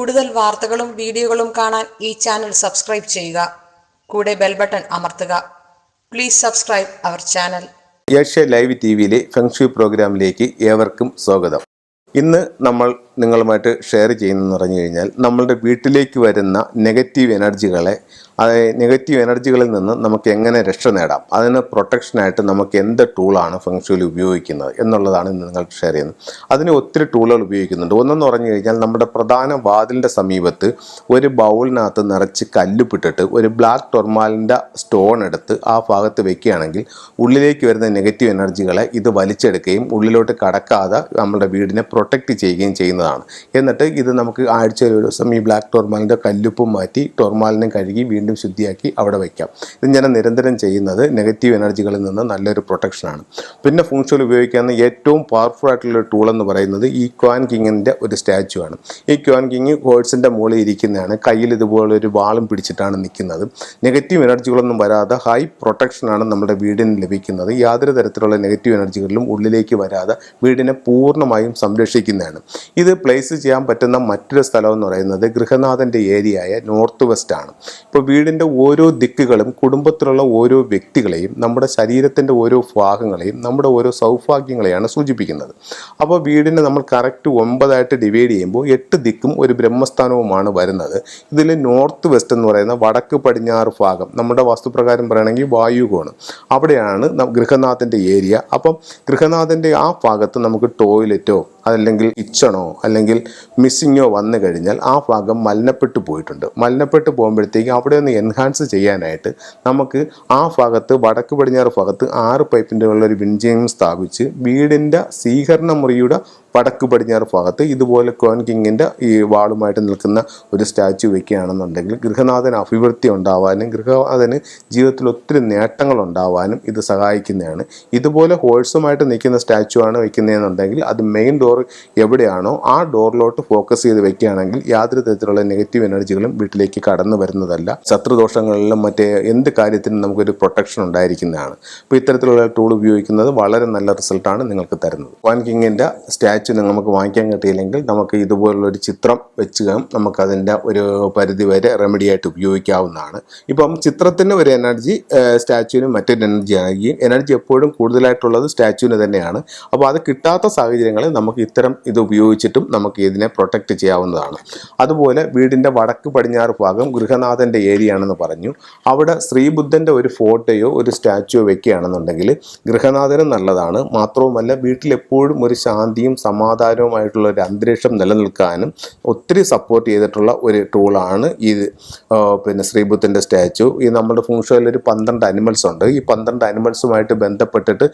കൂടുതൽ വാർത്തകളും വീഡിയോകളും കാണാൻ ഈ ചാനൽ സബ്സ്ക്രൈബ് ചെയ്യുക. കൂടെ ബെൽ ബട്ടൺ അമർത്തുക. Please subscribe our channel Asia live T വിയിലെ ഫെങ്ഷു പ്രോഗ്രാമിലേക്ക് ഏവർക്കും സ്വാഗതം. ഇന്ന് നമ്മൾ നിങ്ങളുമായിട്ട് ഷെയർ ചെയ്യുന്നതെന്ന് പറഞ്ഞു കഴിഞ്ഞാൽ നമ്മളുടെ വീട്ടിലേക്ക് വരുന്ന നെഗറ്റീവ് എനർജികളെ അതായത് നെഗറ്റീവ് എനർജികളിൽ നിന്ന് നമുക്ക് എങ്ങനെ രക്ഷ നേടാം? അതിന് പ്രൊട്ടക്ഷനായിട്ട് നമുക്ക് എന്ത് ടൂളാണ് ഫെങ്ഷുവിൽ ഉപയോഗിക്കുന്നത് എന്നുള്ളതാണ് ഇന്ന് നിങ്ങൾ ഷെയർ ചെയ്യുന്നത്. അതിന് ഒത്തിരി ടൂളുകൾ ഉപയോഗിക്കുന്നുണ്ട്. ഒന്നെന്ന് പറഞ്ഞു കഴിഞ്ഞാൽ നമ്മുടെ പ്രധാന വാതിലിന്റെ സമീപത്ത് ഒരു ബൗളിനകത്ത് നിറച്ച് കല്ലുപിട്ടിട്ട് ഒരു ബ്ലാക്ക് ടൊർമാലിന്റെ സ്റ്റോൺ എടുത്ത് ആ ഭാഗത്ത് വെക്കുകയാണെങ്കിൽ ഉള്ളിലേക്ക് വരുന്ന നെഗറ്റീവ് എനർജികളെ ഇത് വലിച്ചെടുക്കുകയും ഉള്ളിലോട്ട് കടക്കാതെ നമ്മുടെ വീടിനെ പ്രൊട്ടക്റ്റ് ചെയ്യുകയും ചെയ്യുന്നതാണ്. എന്നിട്ട് ഇത് നമുക്ക് ആഴ്ചയിൽ ഒരു ദിവസം ഈ ബ്ലാക്ക് ടോർമാലിന്റെ കല്ലുപ്പും മാറ്റി ടോർമാലിനെ കഴുകി വീണ്ടും ശുദ്ധിയാക്കി അവിടെ വയ്ക്കാം ഇത് ഞാൻ നിരന്തരം ചെയ്യുന്നത് നെഗറ്റീവ് എനർജികളിൽ നിന്ന് നല്ലൊരു പ്രൊട്ടക്ഷനാണ് പിന്നെ ഫംഗ്ഷനിൽ ഉപയോഗിക്കാവുന്ന ഏറ്റവും പവർഫുൾ ആയിട്ടുള്ള ടൂൾ എന്ന് പറയുന്നത് ഈ ക്വാൻ കിങ്ങിന്റെ ഒരു സ്റ്റാച്ചു ആണ്. ഈ ക്വാൻ കിങ് ഹോഴ്സിന്റെ മുകളിൽ ഇരിക്കുന്നതാണ്. കയ്യിൽ ഇതുപോലെ ഒരു വാളും പിടിച്ചിട്ടാണ് നിൽക്കുന്നത്. നെഗറ്റീവ് എനർജികളൊന്നും വരാതെ ഹൈ പ്രൊട്ടക്ഷനാണ് നമ്മുടെ വീടിന് ലഭിക്കുന്നത്. യാതൊരു തരത്തിലുള്ള നെഗറ്റീവ് എനർജികളിലും ഉള്ളിലേക്ക് വരാതെ വീടിനെ പൂർണമായും സംരക്ഷിക്കുന്നതാണ്. ഇത് പ്ലേസ് ചെയ്യാൻ പറ്റുന്ന മറ്റൊരു സ്ഥലം എന്ന് പറയുന്നത് ഗൃഹനാഥന്റെ ഏരിയയായ നോർത്ത് വെസ്റ്റ് ആണ്. ഇപ്പോൾ വീടിന്റെ ഓരോ ദിക്കുകളും കുടുംബത്തിലുള്ള ഓരോ വ്യക്തികളെയും നമ്മുടെ ശരീരത്തിന്റെ ഓരോ ഭാഗങ്ങളെയും നമ്മുടെ ഓരോ സൗഭാഗ്യങ്ങളെയാണ് സൂചിപ്പിക്കുന്നത്. അപ്പോൾ വീടിനെ നമ്മൾ കറക്റ്റ് ഒമ്പതായിട്ട് ഡിവൈഡ് ചെയ്യുമ്പോൾ എട്ട് ദിക്കും ഒരു ബ്രഹ്മസ്ഥാനവുമാണ് വരുന്നത്. ഇതിൽ നോർത്ത് വെസ്റ്റ് എന്ന് പറയുന്ന വടക്ക് പടിഞ്ഞാറ് ഭാഗം നമ്മുടെ വാസ്തുപ്രകാരം പറയുകയാണെങ്കിൽ വായുകോണ്. അവിടെയാണ് ഗൃഹനാഥന്റെ ഏരിയ. അപ്പം ഗൃഹനാഥന്റെ ആ ഭാഗത്ത് നമുക്ക് ടോയ്ലറ്റോ അതല്ലെങ്കിൽ കിച്ചണോ അല്ലെങ്കിൽ മിസ്സിങ്ങോ വന്നു കഴിഞ്ഞാൽ ആ ഭാഗം മലിനപ്പെട്ടു പോയിട്ടുണ്ട്. മലിനപ്പെട്ടു പോകുമ്പോഴത്തേക്കും അവിടെ ഒന്ന് എൻഹാൻസ് ചെയ്യാനായിട്ട് നമുക്ക് ആ ഭാഗത്ത് വടക്ക് പടിഞ്ഞാറ് ഭാഗത്ത് ആറ് പൈപ്പിന്റെ ഉള്ള ഒരു വിൻജിയം സ്ഥാപിച്ച് വീടിന്റെ സ്വീകരണ മുറിയുടെ വടക്ക് പടിഞ്ഞാറ് ഭാഗത്ത് ഇതുപോലെ കോൻ കിങ്ങിന്റെ ഈ വാളുമായിട്ട് നിൽക്കുന്ന ഒരു സ്റ്റാച്യു വെക്കുകയാണെന്നുണ്ടെങ്കിൽ ഗൃഹനാഥന് അഭിവൃദ്ധി ഉണ്ടാവാനും ഗൃഹനാഥന് ജീവിതത്തിൽ ഒത്തിരി നേട്ടങ്ങൾ ഉണ്ടാവാനും ഇത് സഹായിക്കുന്നതാണ്. ഇതുപോലെ ഹോഴ്സുമായിട്ട് നിൽക്കുന്ന സ്റ്റാച്യു ആണ് വെക്കുന്നതെന്നുണ്ടെങ്കിൽ അത് മെയിൻ ഡോർ എവിടെയാണോ ആ ഡോറിലോട്ട് ഫോക്കസ് ചെയ്ത് വെക്കുകയാണെങ്കിൽ യാതൊരു തരത്തിലുള്ള നെഗറ്റീവ് എനർജികളും വീട്ടിലേക്ക് കടന്നു വരുന്നതല്ല. ശത്രുദോഷങ്ങളിലും മറ്റേ എന്ത് കാര്യത്തിനും നമുക്കൊരു പ്രൊട്ടക്ഷൻ ഉണ്ടായിരിക്കുന്നതാണ്. അപ്പോൾ ഇത്തരത്തിലുള്ള ടൂൾ ഉപയോഗിക്കുന്നത് വളരെ നല്ല റിസൾട്ടാണ് നിങ്ങൾക്ക് തരുന്നത്. വാൻ കിങ്ങിന്റെ സ്റ്റാച്ചു നമുക്ക് വാങ്ങിക്കാൻ കിട്ടിയില്ലെങ്കിൽ നമുക്ക് ഇതുപോലുള്ളൊരു ചിത്രം വെച്ച് നമുക്കതിന്റെ ഒരു പരിധി വരെ റെമഡി ആയിട്ട് ഉപയോഗിക്കാവുന്നതാണ്. ഇപ്പം ചിത്രത്തിന് ഒരു എനർജി സ്റ്റാച്യുവിനും മറ്റൊരു എനർജി ആകുകയും എനർജി എപ്പോഴും കൂടുതലായിട്ടുള്ളത് സ്റ്റാച്ചുവിന് തന്നെയാണ്. അപ്പോൾ അത് കിട്ടാത്ത സാഹചര്യങ്ങളിൽ നമുക്ക് ഇത്തരം ഇത് ഉപയോഗിച്ചിട്ടും നമുക്ക് ഇതിനെ പ്രൊട്ടക്റ്റ് ചെയ്യാവുന്നതാണ്. അതുപോലെ വീടിന്റെ വടക്ക് പടിഞ്ഞാറ് ഭാഗം ഗൃഹനാഥന്റെ ഏരിയ ആണെന്ന് പറഞ്ഞു. അവിടെ ശ്രീബുദ്ധന്റെ ഒരു ഫോട്ടോയോ ഒരു സ്റ്റാച്ചുവോ വെക്കുകയാണെന്നുണ്ടെങ്കിൽ ഗൃഹനാഥനും നല്ലതാണ്. മാത്രവുമല്ല വീട്ടിലെപ്പോഴും ഒരു ശാന്തിയും സമാധാനവുമായിട്ടുള്ള ഒരു അന്തരീക്ഷം നിലനിൽക്കാനും ഒത്തിരി സപ്പോർട്ട് ചെയ്തിട്ടുള്ള ഒരു ടൂളാണ് ഈ പിന്നെ ശ്രീബുദ്ധന്റെ സ്റ്റാച്ചു ഈ നമ്മുടെ ഫുങ്ഷോയിൽ ഒരു പന്ത്രണ്ട് അനിമൽസ് ഉണ്ട്. ഈ പന്ത്രണ്ട് അനിമൽസുമായിട്ട് ബന്ധപ്പെട്ടിട്ട്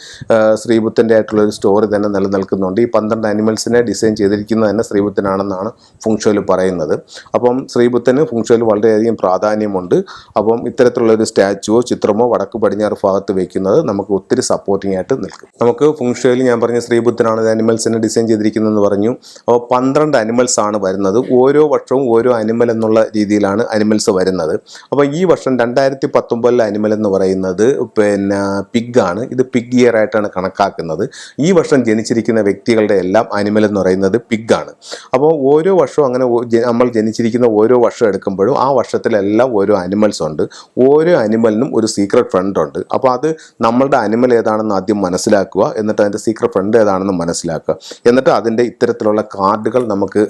ശ്രീബുദ്ധന്റെ ആയിട്ടുള്ള ഒരു സ്റ്റോറി തന്നെ നിലനിൽക്കുന്നുണ്ട്. ഈ പന്ത്രണ്ട് അനിമൽസിനെ ഡിസൈൻ ചെയ്തിരിക്കുന്നത് തന്നെ ശ്രീബുദ്ധനാണെന്നാണ് ഫുങ്ഷോയിൽ പറയുന്നത്. അപ്പം ശ്രീബുദ്ധന് ഫുങ്ഷോയിൽ വളരെയധികം പ്രാധാന്യമുണ്ട്. അപ്പം ഇത്തരത്തിലുള്ള ഒരു സ്റ്റാച്ചുവോ ചിത്രമോ വടക്ക് പടിഞ്ഞാറ് ഭാഗത്ത് വയ്ക്കുന്നത് നമുക്ക് ഒത്തിരി സപ്പോർട്ടിംഗ് ആയിട്ട് നിൽക്കും. നമുക്ക് ഫുങ്ഷോയിൽ ഞാൻ പറഞ്ഞ ശ്രീബുദ്ധനാണ് അനിമൽസിനെ ഡിസൈൻ ചെയ്തിരിക്കുന്നതെന്ന് പറഞ്ഞു. അപ്പോൾ പന്ത്രണ്ട് അനിമൽസ് ആണ് വരുന്നത്. ഓരോ വർഷവും ഓരോ അനിമൽ എന്നുള്ള രീതിയിലാണ് അനിമൽസ് വരുന്നത്. അപ്പോൾ ഈ വർഷം രണ്ടായിരത്തി പത്തൊമ്പതിലെ അനിമൽ എന്ന് പറയുന്നത് പിന്നെ പിഗ് ആണ്. ഇത് പിഗ് ഇയർ ആയിട്ടാണ് കണക്കാക്കുന്നത്. ഈ വർഷം ജനിച്ചിരിക്കുന്ന വ്യക്തികളുടെ എല്ലാം അനിമൽ എന്ന് പറയുന്നത് പിഗ് ആണ്. അപ്പോൾ ഓരോ വർഷവും അങ്ങനെ നമ്മൾ ജനിച്ചിരിക്കുന്ന ഓരോ വർഷം എടുക്കുമ്പോഴും ആ വർഷത്തിലെല്ലാം ഓരോ അനിമൽസ് ഉണ്ട്. ഓരോ അനിമലിനും ഒരു സീക്രട്ട് ഫ്രണ്ട് ഉണ്ട്. അപ്പോൾ അത് നമ്മളുടെ അനിമൽ ഏതാണെന്ന് ആദ്യം മനസ്സിലാക്കുക. എന്നിട്ട് അതിന്റെ സീക്രട്ട് ഫ്രണ്ട് ഏതാണെന്ന് മനസ്സിലാക്കുക. എന്നിട്ട് അതിന്റെ ഇത്തരത്തിലുള്ള കാർഡുകൾ നമുക്ക്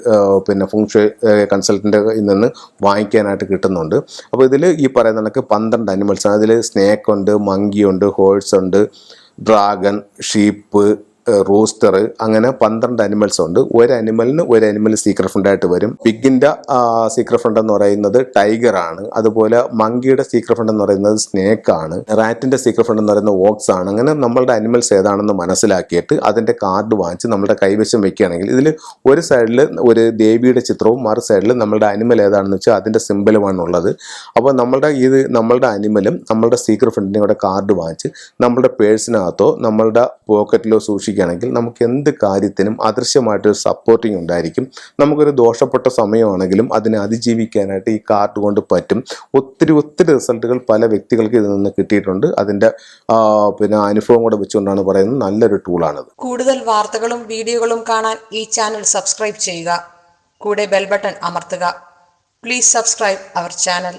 പിന്നെ ഫുങ്ഷു കൺസൾട്ടന്റെ നിന്ന് വാങ്ങിക്കാനായിട്ട് കിട്ടുന്നുണ്ട്. അപ്പോൾ ഇതിൽ ഈ പറയുന്ന കണക്ക് പന്ത്രണ്ട് അനിമൽസ് അതിൽ സ്നേക്ക് ഉണ്ട് മങ്കി ഉണ്ട് ഹോഴ്സ് ഉണ്ട് ഡ്രാഗൺ ഷീപ്പ് റൂസ്റ്റർ അങ്ങനെ പന്ത്രണ്ട് അനിമൽസ് ഉണ്ട്. ഒരു അനിമലിന് ഒരു അനിമൽ സീക്രട്ട് ഫണ്ടായിട്ട് വരും. പിഗിന്റെ സീക്രട്ട് ഫ്രണ്ട് എന്ന് പറയുന്നത് ടൈഗർ ആണ്. അതുപോലെ മങ്കിയുടെ സീക്രട്ട് ഫ്രണ്ട് എന്ന് പറയുന്നത് സ്നേക്ക് ആണ്. റാറ്റിന്റെ സീക്രട്ട് ഫ്രണ്ട് എന്ന് പറയുന്നത് വോക്സ് ആണ്. അങ്ങനെ നമ്മളുടെ അനിമൽസ് ഏതാണെന്ന് മനസ്സിലാക്കിയിട്ട് അതിന്റെ കാർഡ് വാങ്ങിച്ച് നമ്മുടെ കൈവശം വെക്കുകയാണെങ്കിൽ ഇതിൽ ഒരു സൈഡിൽ ഒരു ദേവിയുടെ ചിത്രവും മറു സൈഡിൽ നമ്മളുടെ അനിമൽ ഏതാണെന്ന് വെച്ചാൽ അതിന്റെ സിമ്പലുമാണ് ഉള്ളത്. അപ്പോൾ നമ്മളുടെ ഇത് നമ്മളുടെ അനിമലും നമ്മളുടെ സീക്രട്ട് ഫണ്ടിന്റെ കൂടെ കാർഡ് വാങ്ങിച്ച് നമ്മളുടെ പേഴ്സിനകത്തോ നമ്മളുടെ പോക്കറ്റിലോ സൂക്ഷിക്കുകയാണെങ്കിൽ നമുക്ക് എന്ത് കാര്യത്തിനും അദൃശ്യമായിട്ടൊരു സപ്പോർട്ടിങ് ഉണ്ടായിരിക്കും. നമുക്കൊരു ദോഷപ്പെട്ട സമയമാണെങ്കിലും അതിനെ അതിജീവിക്കാനായിട്ട് ഈ കാർഡ് കൊണ്ട് പറ്റും. ഒത്തിരി ഒത്തിരി റിസൾട്ടുകൾ പല വ്യക്തികൾക്ക് ഇതിൽ നിന്ന് കിട്ടിയിട്ടുണ്ട്. അതിന്റെ പിന്നെ അനുഭവം കൂടെ വെച്ചുകൊണ്ടാണ് പറയുന്നത് നല്ലൊരു ടൂളാണിത് കൂടുതൽ വാർത്തകളും വീഡിയോകളും കാണാൻ ഈ ചാനൽ സബ്സ്ക്രൈബ് ചെയ്യുക. കൂടെ ബെൽ ബട്ടൺ അമർത്തുക. Please subscribe our channel